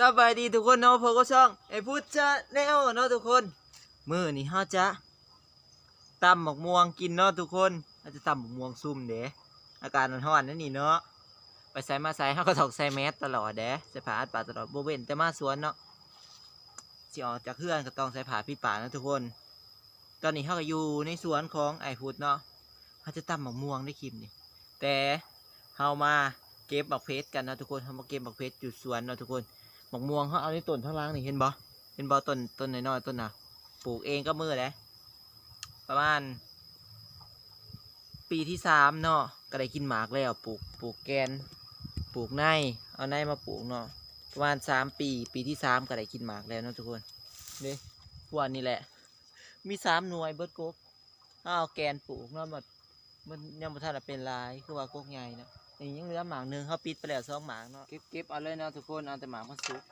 สบายดีทุกคนเนาะพวกก็ช่องไอ้พุทธจะแนวเนาะทุกคนมือนี้เฮาจะตำหมกม่วงกินเนาะทุกคนเราจะตำหมกม่วงซุ่มเด้อากาศมันร้อนนั่นนี่เนาะไปใส่มาใส่เฮาก็ต้องใส่แมสตลอดเด้ใส่ผ้าอัดปากตลอดบ่เว้นแต่มาสวนเนาะสิออกจากเฮือนก็ต้องใส่ผ้าปิดปากนะทุกคน ตอนนี้เฮาก็อยู่ในสวนของไอ้พุทธเนาะเฮาจะตำหมกม่วงได้คลิปนี่แต่เฮามาเก็บบักเพชรกันนะทุกคนเฮามาเก็บบักเพชรอยู่สวนเนาะทุกคน มกม่วงเขาเอาในต้นข้างล่างนี่เห็นบ่เห็นบ่ต้นต้นน้อยๆต้นน่ะปลูกเองก็มือเลยประมาณ ปีที่สามเนาะก็ได้กินหมากแล้วปลูกปลูกแกน ปลูกในเอาในมาปลูกเนาะประมาณสามปี ปีที่สามก็ได้กินหมากแล้วเนาะทุกคนนี่พวกนี้แหละ มีสามหน่วยเบิร์ดกกเอาแกนปลูกเนาะมันมันยังบ่ทันได้เป็นลายคือว่ากกใหญ่นะ นี่ยังเหลือหมากหนึงเขาปิดไปแล้วสองหมากเนาะเก็บเก็บเอาเลยเนาะทุกคนเอาแต่หมากมันสุก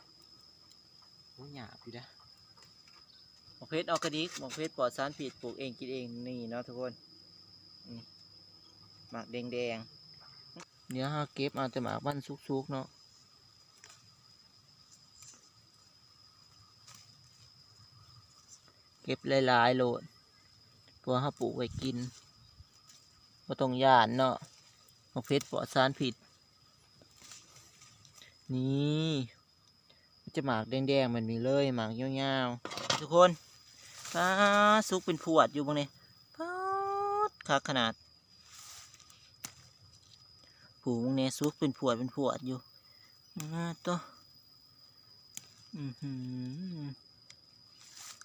โอ้ยหยาบอยู่นะหมกเพชรออร์แกนิกหมกเพชรปลอดสารพิษปลูกเองกินเองนี่เนาะทุกคนนี่หมากแดงๆเดี๋ยวเราเก็บเอาแต่หมากบ้านซุกๆเนาะเก็บหลายๆโหลดเพราะเขาปลูกไว้กินก็ต้องย่านเนาะ หมกเพชรปลอดสารพิษนี่จะหมากแดงๆมันมีเลยหมากยาวๆทุกคนปลาซุกเป็นพวดอยู่บางนี้ปาดคักขนาดผูบางนี้ซุกเป็นพวดเป็นพวดอยู่น่าตัวอือหือ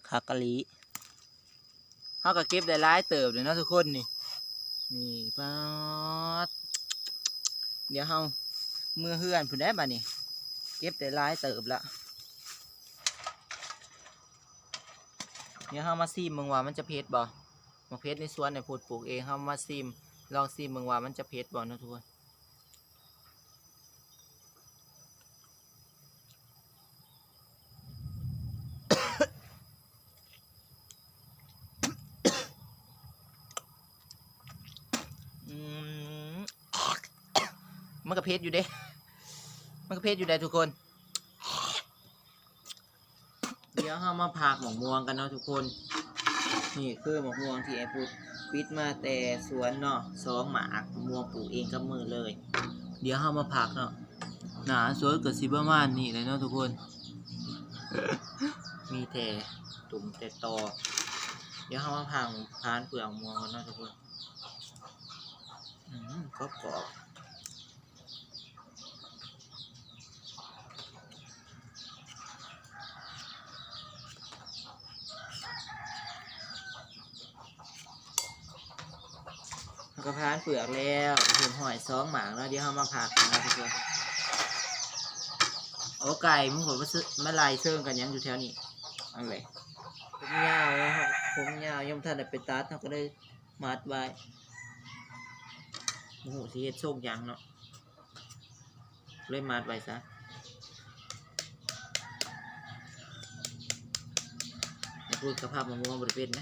คักะลีเขาก็เก็บได้หลายเติบเลยเนาะทุกคนนี่ นี่ปาด เดี๋ยวเฮาเมื่อเฮือนผู้ได้มานี่เก็บแต่ลายเติบละเดี๋ยวเฮามาซีมมึงว่ามันจะเพชรบ่มะเพชรในสวนในพูดปลูกเองเฮามาซีมลองซีมมึงว่ามันจะเพชรบ่นะทุกคน อืม มันก็เผ็ดอยู่เด้ มันก็เผ็ดอยู่ได้ทุกคน เดี๋ยวเรามาพากหมกม่วงกันเนาะทุกคน นี่คือหมกม่วงที่ไอ้พูดปิดมาแต่สวนเนาะสองหมากม่วงปลูกเองกับมือเลย เดี๋ยวเรามาพากเนาะหนาสวยกับสิประมาณนี้เลยเนาะทุกคน มีแต่ตุ่มแต่ตอเดี๋ยวเรามาพากพานเปลือกม่วงกันเนาะทุกคน อืมกรอบ กรอบแล้วก็พานเปลือกแล้วเห็นหอยสองหมางแล้วเดี๋ยวเรามาผักนะทุกคนโอ้ไก่มึงบอกว่าซื้อมาลายเชิงกันยังอยู่แถวนี้อะไรผมยาวนะครับผมยาวย่อมท่านได้ไปตัดเขาก็ได้มัดไว้โอ้โหสิเฮ็ดโชคยังเนาะเลยมาดไว้ซะพูดกระภาพมะม่วงบริเวณไหม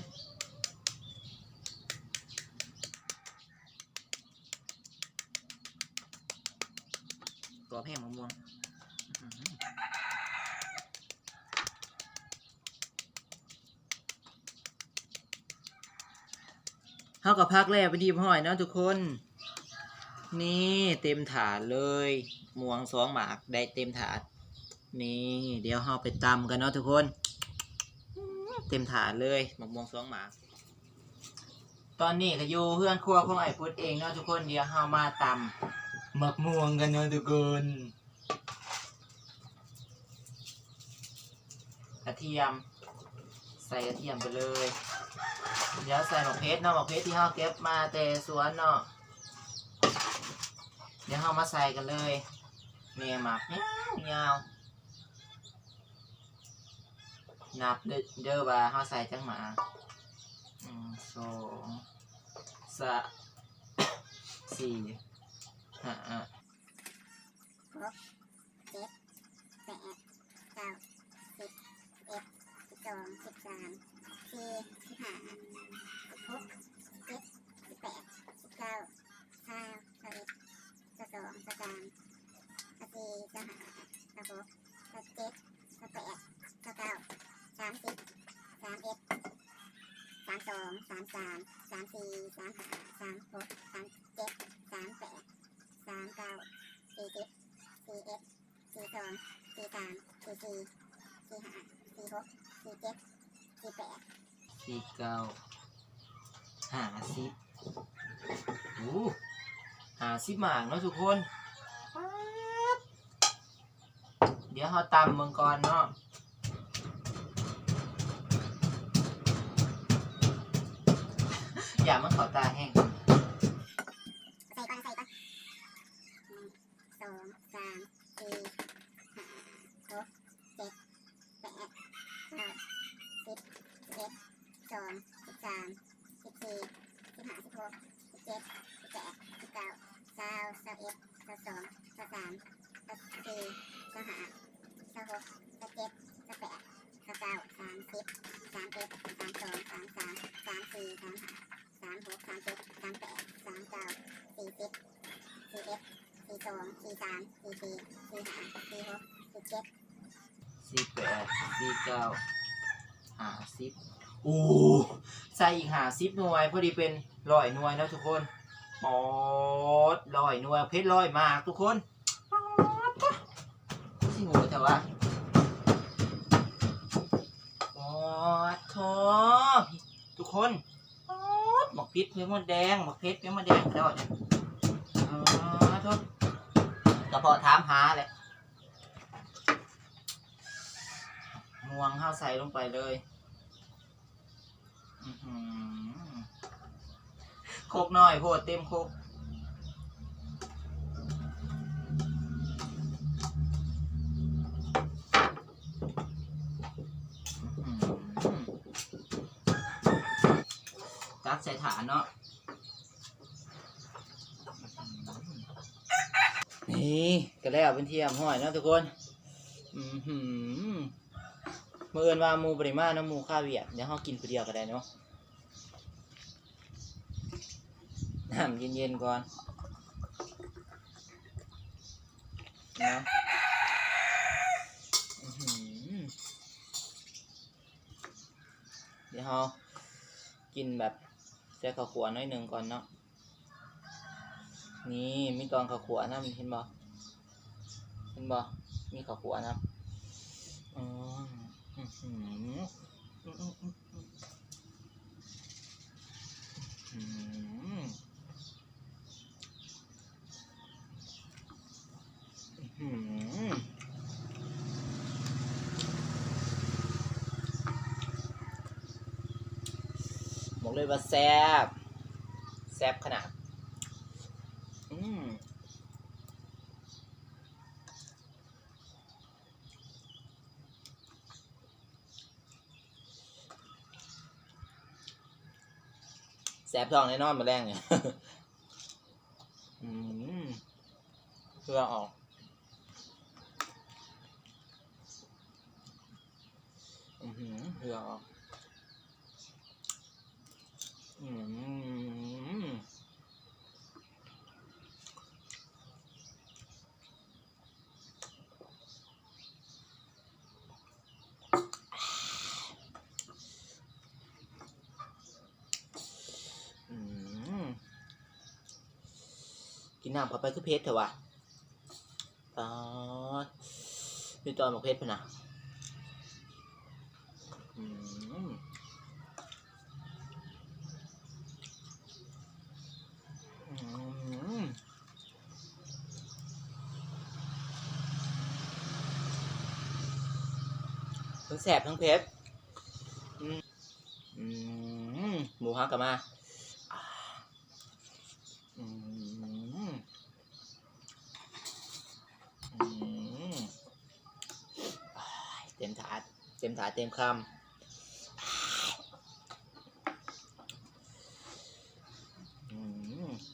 กร อบแห้งมะม่วงเท่ากับพักแล้วไปดีพ่อยนะทุกคน นี่เต็มถาดเลยหมวงสองหมากได้เต็มถาด นี่ เดี๋ยวเราไปตำกันเนาะทุกคน เต็มถาดเลยหมกม่วงสองหมากตอนนี้ก็อยู่เพื่อนครัวของไอ้พุทธเองเนาะทุกคนเดี๋ยวเรามาตำ หมักม่วงกันเนาะทุกคนกระเทียม ใส่กระเทียมไปเลย เดี๋ยวใส่หมกเพชรเนาะหมกเพชรที่เราเก็บมาแต่สวนเนาะเดี๋ยวเรามาใส่กันเลยเมียหมักยาวยาวนับเด้อเด้อว่าเราใส่จังหมาสองสามสี่ ห้าหกเจ็ดแปดเก้าสิบเอ็ดสิบสองสิบสามสี่สิบห้าสิบหกเจ็ดสิบแปดสิบเก้าห้าสิบสิบสองสิบสามสิบสี่สิบห้าสิบหกสิบเจ็ดสิบแปดสิบเก้าสามสิบสามเอ็ดสามสองสามสามสามสี่สามห้าสามหกสามเจ็ดสามแปด สามเก้าสี่สิบสี่เอ็ดสี่สองสี่สามสี่สี่สี่ห้าสี่หกสี่เจ็ดสี่แปดสี่เก้าห้าสิบโอ้ห้าสิบหมากเนาะทุกคนป๊าดเดี๋ยวเราตำมังกรเนาะอย่ามันขอตาแห้ง ก้าห้าสิบโอ้ใส่อีกห้าสิบหน่วย พอดีเป็นร้อยหน่วยแล้วทุกคนปอดร้อยหน่วยเพชรร้อยมากทุกคนปอดจ้ะสิหัวแต่ว่าปอดทอทุกคนปอดหมกพริษเพื่อมดแดงหมกเพชรเพื่อมดแดงแล้วเนี่ยอ๋อทุกกระเพาะถามหาแหละ ม่วงข้าวใส่ลงไปเลยอื้อหือโคกน้อยโพดเต็มโคกตักใส่ฐานเนาะนี่ก็แล้วเป็นเทียมห้อยเนาะทุกคน อือหือ มื่อเอินว่าหมูปริมาณน้ำมูข้าวเวียดเดี๋ยวเรากินผู้เดียวก็ได้เนาะน้ำเย็นๆก่อนนะเดี๋ยวเรากินแบบใส่ข้าวขัวน้อยหนึ่งก่อนเนาะนี่มีกองข้าวขัวนะเห็นบ่เห็นบ่มีข้าวขัวนะอ๋อ อื้อหืออื้ออื้ออื้ออื้อหืออื้อหือบอกเลยว่าแซ่บแซ่บขนาด อืม แส บท้องแน่นอนมาแรงเนี่ยเพื่อออก อือหือเพื่อออก อืมอืมกิ น้ำเข้าไปคือเพชรเถอะวะตอมีตอนบอกเพชรพนะทั้งแสบทั้งเพชรหมูฮักกลับมาอืมอืมอ่าเต็มถาดเต็มถาเต็มคำ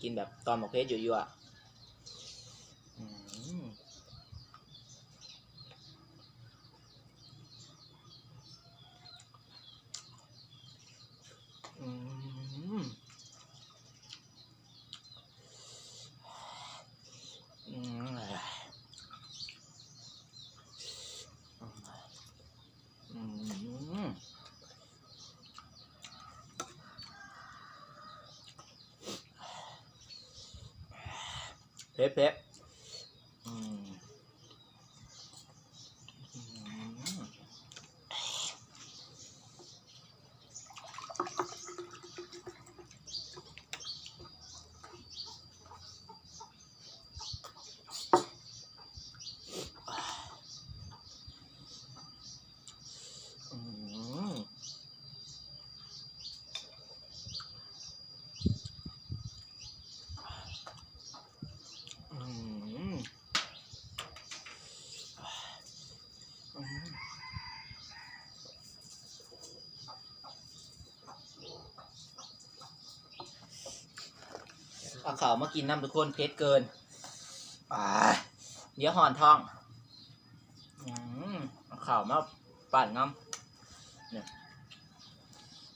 กินแบบตอนหมกเพชรอยู่ๆอะอืมอืม ผ็ดเผ็ดอืมอืมอืมอืมอืม เอาข่ามากินน้ำทุกคนเพชรเกินอ่าเดี๋ยวหอนทองอืมเอาข่ามาปั่นน้ำเนี่ย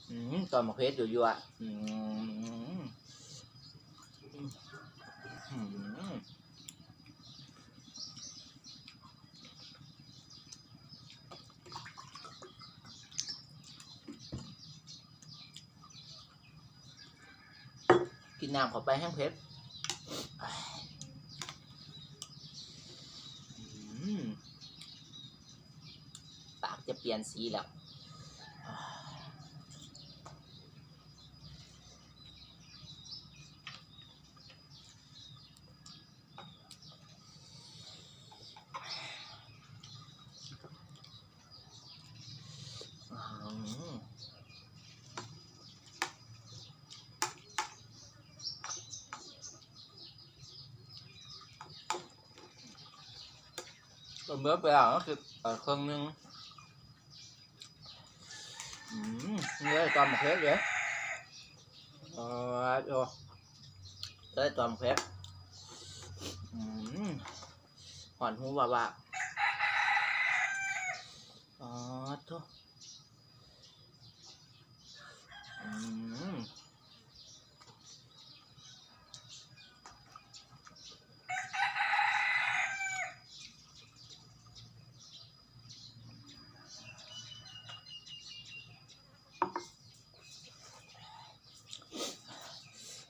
อืมตอนมาเพชรอยู่ๆอะอืมอืม กินน้ำเข้าไปแห้งเพชรปากจะเปลี่ยนสีแล้ว อืม ตัวเมื่อไปอะก็คือเออเครื่องนึงอืมนี่เลยตอนมาเพชรเลยเออโอ้เลยตอนมาเพชรอืมหอนหูว่าว่าอ๋อทุอืม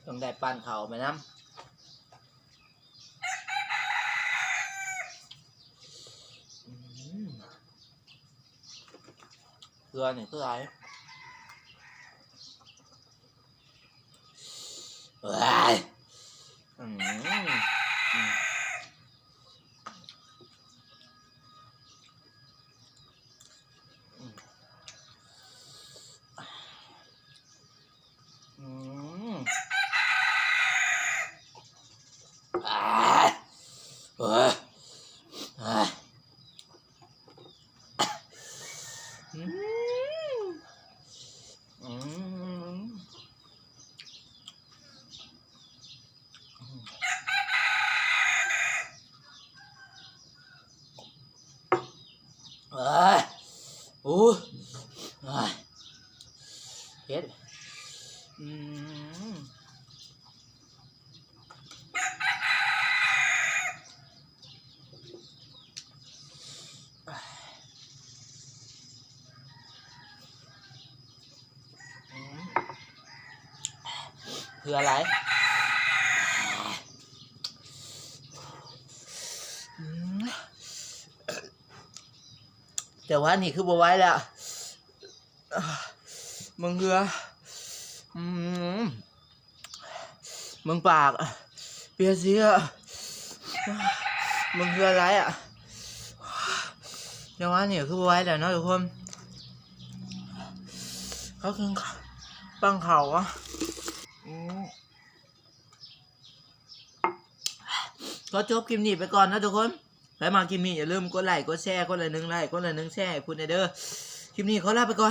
ต้องได้ ปั้นเขาไปน้ำอืมเกลือนี่คืออะไรเฮ้ยอืมอืมอืมอ่าเฮ้ยเฮ้ยอืมอืม เอ้ยโอ้ยเอ้ยเฮ็ดอืมอืม คืออะไรแต่ว่านี่คือบัวไว้แล้วมึงเรือมึงปาก เปียเสียมึงคืออะไรอะแต่ว่านี่คือบัวไว้แล้วเนาะทุกคนเขาคือปังเขาอะอืม ก็จบคลิปนี้ไปก่อนนะทุกคนใครมาคลิปนี้อย่าลืมกดไลค์กดแชร์กดละหนึ่งไลค์กดละหนึ่งแชร์ให้คุณเด้อคลิปนี้ขอลาไปก่อน